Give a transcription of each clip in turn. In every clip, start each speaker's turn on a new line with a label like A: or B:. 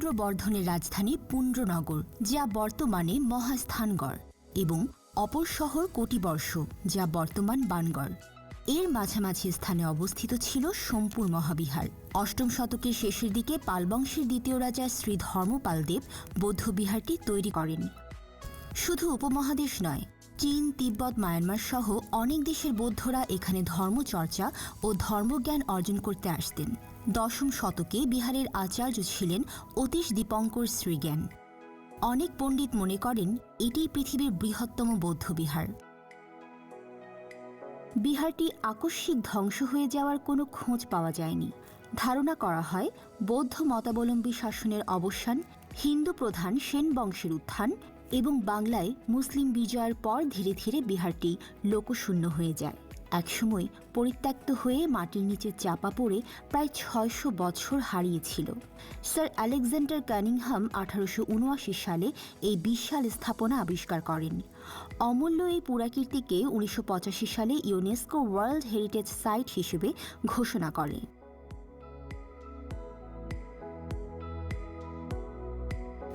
A: পুণ্ড্রবর্ধনের রাজধানী পুণ্ড্রনগর যা বর্তমানে মহাস্থানগড় এবং অপর শহর কোটিবর্ষ, যা বর্তমান বানগড়। এর মাঝামাঝি স্থানে অবস্থিত ছিল সোমপুর মহাবিহার। অষ্টম শতকের শেষের দিকে পালবংশের দ্বিতীয় রাজা শ্রী ধর্মপালদেব বৌদ্ধবিহারটি তৈরি করেন। শুধু উপমহাদেশ নয় চীন, তিব্বত, মায়ানমার সহ অনেক দেশের বৌদ্ধরা এখানে ধর্মচর্চা ও ধর্মজ্ঞান অর্জন করতে আসতেন। দশম শতকে বিহারের আচার্য ছিলেন অতীশ দীপঙ্কর শ্রীজ্ঞান। অনেক পণ্ডিত মনে করেন এটি পৃথিবীর বৃহত্তম বৌদ্ধ বিহার। বিহারটি আকস্মিক ধ্বংস হয়ে যাওয়ার কোনো খোঁজ পাওয়া যায়নি। ধারণা করা হয়, বৌদ্ধ মতাবলম্বী শাসনের অবসান হিন্দু প্রধান সেন বংশের উত্থান এবং বাংলায় মুসলিম বিজয়ের পর ধীরে ধীরে বিহারটি লোকশূন্য হয়ে যায়। একসময় পরিত্যক্ত হয়ে মাটির নিচে চাপা পড়ে প্রায় ছয়শো বছর হারিয়েছিল। স্যার আলেকজান্ডার কানিংহাম আঠারোশো উনআশি সালে এই বিশাল স্থাপনা আবিষ্কার করেন। অমূল্য এই পুরাকীর্তিকে উনিশশো পঁচাশি সালে ইউনেস্কো ওয়ার্ল্ড হেরিটেজ সাইট হিসেবে ঘোষণা করে।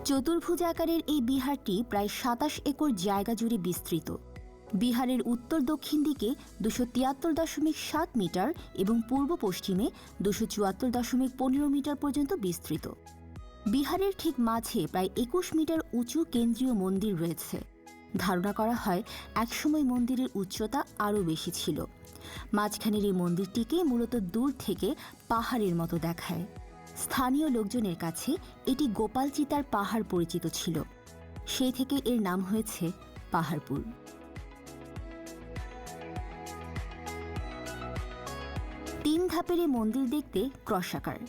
A: চতুর্ভুজ আকারের এই বিহারটি প্রায় সাতাশ একর জায়গা জুড়ে বিস্তৃত। বিহারের উত্তর দক্ষিণ দিকে দুশো তিয়াত্তর দশমিক সাত মিটার এবং পূর্ব পশ্চিমে দুশো চুয়াত্তর দশমিক পনেরো মিটার পর্যন্ত বিস্তৃত। বিহারের ঠিক মাঝে প্রায় একুশ মিটার উঁচু কেন্দ্রীয় মন্দির রয়েছে। ধারণা করা হয় একসময় মন্দিরের উচ্চতা আরও বেশি ছিল। মাঝখানের এই মন্দিরটিকে মূলত দূর থেকে পাহাড়ের মতো দেখায়। স্থানীয় লোকজনের কাছে এটি গোপালচিতার পাহাড় পরিচিত ছিল। সেই থেকে এর নাম হয়েছে পাহাড়পুর। তিন ধাপের এই মন্দির দেখতে ক্রসাকার।